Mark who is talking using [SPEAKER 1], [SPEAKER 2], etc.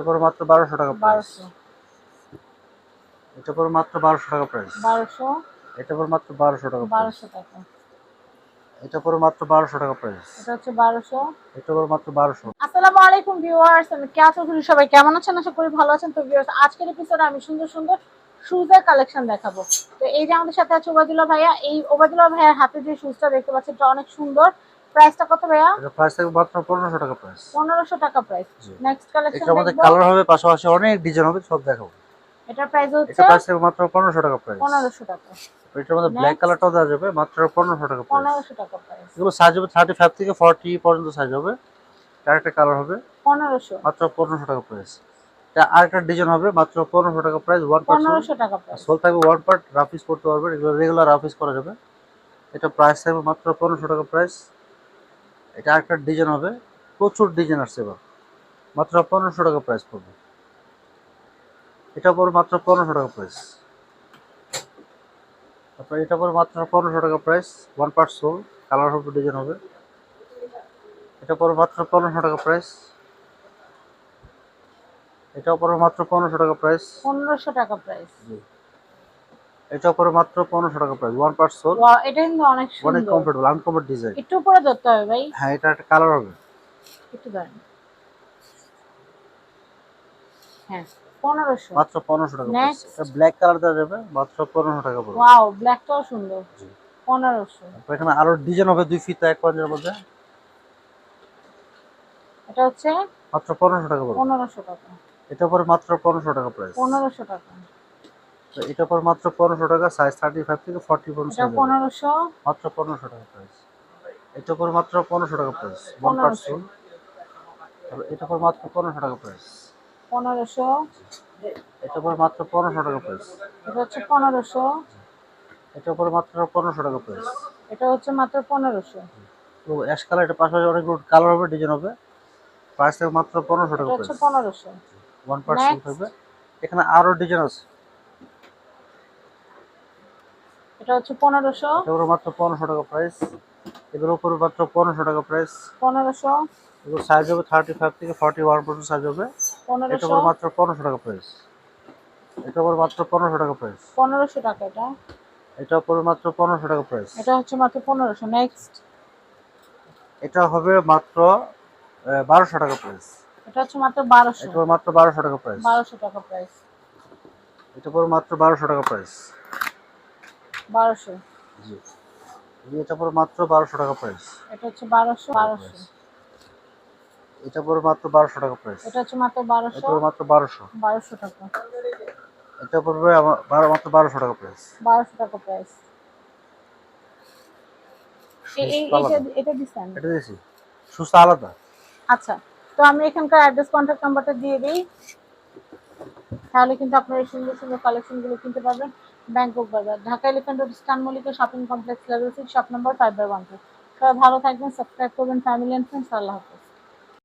[SPEAKER 1] এটা মাত্র বারোশো টাকা প্রাইস
[SPEAKER 2] বারোশো।
[SPEAKER 1] এটা পড়বে মাত্র বারোশো টাকা প্রাইস
[SPEAKER 2] বারোশো?
[SPEAKER 1] এটা পড়বে মাত্র বারোশো টাকা প্রাইস
[SPEAKER 2] বারোশো টাকা।
[SPEAKER 1] এটা মাত্র বারোশো টাকা প্রাইস
[SPEAKER 2] এটা হচ্ছে বারোশো।
[SPEAKER 1] এটা পড়বে মাত্র বারোশো।
[SPEAKER 2] আসসালামু আলাইকুম ভিউয়ার্স আমি কেয়া চৌধুরী সবাই কেমন আছেন? আশা করি ভালো আছেন। তো ভিউয়ার্স আজকের এপিসোডে আমি সুন্দর সুন্দর শুজের কালেকশন দেখাবো। তো এই যে আমাদের সাথে আছে ওবায়দুল্লাহ ভাইয়া এই ওবায়দুল্লাহ ভাইয়ার হাতে যে শুজটা দেখতে পাচ্ছেন এটা অনেক সুন্দর। প্রাইসটা কত ভাইয়া?
[SPEAKER 1] এটা প্রাইস থাকবে মাত্র পনেরোশো টাকা প্রাইস
[SPEAKER 2] পনেরোশো টাকা প্রাইস নেক্সট কালেকশন
[SPEAKER 1] এটার মধ্যে কালার হবে পাশাপাশি অনেক ডিজাইন হবে সব দেখাবো।
[SPEAKER 2] এটার প্রাইস হচ্ছে
[SPEAKER 1] এটা প্রাইস থাকবে মাত্র পনেরোশো টাকা প্রাইস
[SPEAKER 2] পনেরোশো টাকা।
[SPEAKER 1] এটার মধ্যে ব্ল্যাক কালারটাও দেওয়া যাবে মাত্র পনেরোশো টাকা প্রাইস
[SPEAKER 2] পনেরোশো টাকা প্রাইস
[SPEAKER 1] এগুলো সাইজ হবে থার্টি ফাইভ থেকে ফর্টি পর্যন্ত সাইজ হবে। আরেকটা কালার হবে
[SPEAKER 2] পনেরোশো।
[SPEAKER 1] মাত্র পনেরোশো টাকা প্রাইস আরেকটা ডিজাইন হবে মাত্র পনেরোশো টাকা প্রাইস ওয়ান পার্ট
[SPEAKER 2] পনেরোশো টাকা প্রাইস
[SPEAKER 1] সোল থাকবে ওয়ান পার্ট রাফিস করতে পারবেন এগুলো রেগুলার রাফিস করা যাবে। এটা প্রাইস থাকবে মাত্র পনেরোশো টাকা প্রাইস এটা একটা ডিজাইন হবে। প্রচুর ডিজাইন আসছে এবার। মাত্র পনেরোশো টাকা প্রাইস পড়বে। এটা পড়বে মাত্র পনেরোশো টাকা প্রাইস তারপর এটা পর মাত্র পনেরোশো টাকা price one part sole colour হবে ডিজাইন হবে। এটা পর মাত্র পনেরোশো টাকা প্রাইস এটা পড়বে মাত্র পনেরোশো টাকা প্রাইস
[SPEAKER 2] পনেরোশো টাকা প্রাইস
[SPEAKER 1] এটা পড়বে মাত্র পনেরোশো টাকা price one part sole
[SPEAKER 2] wow এটা কিন্তু অনেক সুন্দর।
[SPEAKER 1] অনেক কমফোর্টেবল আনকমফোর্ট ডিজাইন
[SPEAKER 2] একটু উপরে ধরতে হবে ভাই।
[SPEAKER 1] হ্যাঁ এটা একটা কালার হবে।
[SPEAKER 2] একটু দাঁড়ান হ্যাঁ পনেরোশো।
[SPEAKER 1] মাত্র পনেরোশো টাকা প্রাইস এটা ব্ল্যাক কালার দেওয়া যাবে মাত্র পনেরোশো টাকা পড়বে।
[SPEAKER 2] ওয়াও ব্ল্যাকটাও সুন্দর।
[SPEAKER 1] জি।
[SPEAKER 2] পনেরোশো।
[SPEAKER 1] তারপর এখানে আরও ডিজাইন হবে দুই ফিতা এক পাঞ্জের মধ্যে
[SPEAKER 2] এটা হচ্ছে
[SPEAKER 1] মাত্র পনেরোশো টাকা পড়বে।
[SPEAKER 2] পনেরোশো টাকা।
[SPEAKER 1] এটা পরে মাত্র পনেরোশো টাকা প্রাইস
[SPEAKER 2] পনেরোশো টাকা।
[SPEAKER 1] এটা পর মাত্র পনেরোশো টাকা সাইজ থার্টি ফাইভ থেকে ফর্টি পর্যন্ত
[SPEAKER 2] এটা
[SPEAKER 1] size হবে।
[SPEAKER 2] পনেরোশো?
[SPEAKER 1] মাত্র পনেরোশো টাকা প্রাইস এটা পরে মাত্র পনেরোশো টাকা প্রাইস ওয়ান
[SPEAKER 2] 1500
[SPEAKER 1] সোল এটা পর মাত্র পনেরোশো টাকা প্রাইস
[SPEAKER 2] পনেরোশো?
[SPEAKER 1] এটা পরে মাত্র পনেরোশো টাকা প্রাইস
[SPEAKER 2] এটা হচ্ছে পনেরোশো।
[SPEAKER 1] এটা পরে মাত্র পনেরোশো টাকা প্রাইস
[SPEAKER 2] এটা হচ্ছে মাত্র পনেরোশো।
[SPEAKER 1] তো অ্যাশ কালার এটা পাশাপাশি অনেকগুলো কালার হবে ডিজাইন হবে। প্রাইস মাত্র পনেরোশো টাকা
[SPEAKER 2] এটা হচ্ছে
[SPEAKER 1] প্রাইস
[SPEAKER 2] পনেরোশো।
[SPEAKER 1] One percent. থাকবে। এখানে আরও ডিজাইন আছে।
[SPEAKER 2] এটা হচ্ছে পনেরোশো।
[SPEAKER 1] এগুলো মাত্র পনেরোশো টাকা প্রাইস এগুলো উপরে মাত্র পনেরোশো টাকা প্রাইস
[SPEAKER 2] পনেরোশো।
[SPEAKER 1] এগুলো সাইজ হবে থার্টি ফাইভ থেকে ফর্টি ওয়ান পর্যন্ত সাইজ হবে এটা উপরে মাত্র পনেরোশো টাকা প্রাইস এটা উপরে মাত্র পনেরোশো টাকা প্রাইস
[SPEAKER 2] পনেরোশো টাকা এটা।
[SPEAKER 1] এটা উপরে মাত্র পনেরোশো টাকা প্রাইস
[SPEAKER 2] এটা হচ্ছে মাত্র পনেরোশো। নেক্সট
[SPEAKER 1] এটা হবে মাত্র বারোশো টাকা প্রাইস
[SPEAKER 2] এটা হচ্ছে মাত্র বারোশো।
[SPEAKER 1] এটা মাত্র বারোশো টাকা প্রাইস
[SPEAKER 2] বারোশো টাকা প্রাইস
[SPEAKER 1] এটা উপরে মাত্র বারোশো টাকা প্রাইস
[SPEAKER 2] বারোশো।
[SPEAKER 1] জি। জি, এটা পরে মাত্র বারোশো টাকা প্রাইস
[SPEAKER 2] এটা হচ্ছে বারোশো বারোশো।
[SPEAKER 1] এটা পরে মাত্র বারোশো টাকা প্রাইস
[SPEAKER 2] এটা হচ্ছে মাত্র বারোশো।
[SPEAKER 1] এটা পরে মাত্র বারোশো।
[SPEAKER 2] বারোশো টাকা।
[SPEAKER 1] এটা পড়বে আমার মাত্র বারোশো টাকা প্রাইস
[SPEAKER 2] বারোশো টাকা প্রাইস
[SPEAKER 1] আলাদা।
[SPEAKER 2] এটা দিচ্ছেন
[SPEAKER 1] এটা দিয়েছি। সুস্থ আলাদা।
[SPEAKER 2] আচ্ছা তো আমি এখানকার অ্যাড্রেস কন্ট্যাক্ট নাম্বারটা দিয়ে দিই। তাহলে কিন্তু আপনারা এই সুন্দর সুন্দর কালেকশনগুলো কিনতে পারবেন। ব্যাংকক বাজার। Dhaka elephant road stun Mallika shopping complex level six shop number five by one two সবাই ভালো থাকবেন, সাবস্ক্রাইব করবেন ফ্যামিলি অ্যান্ড ফ্রেন্ডস আল্লাহ হাফেজ।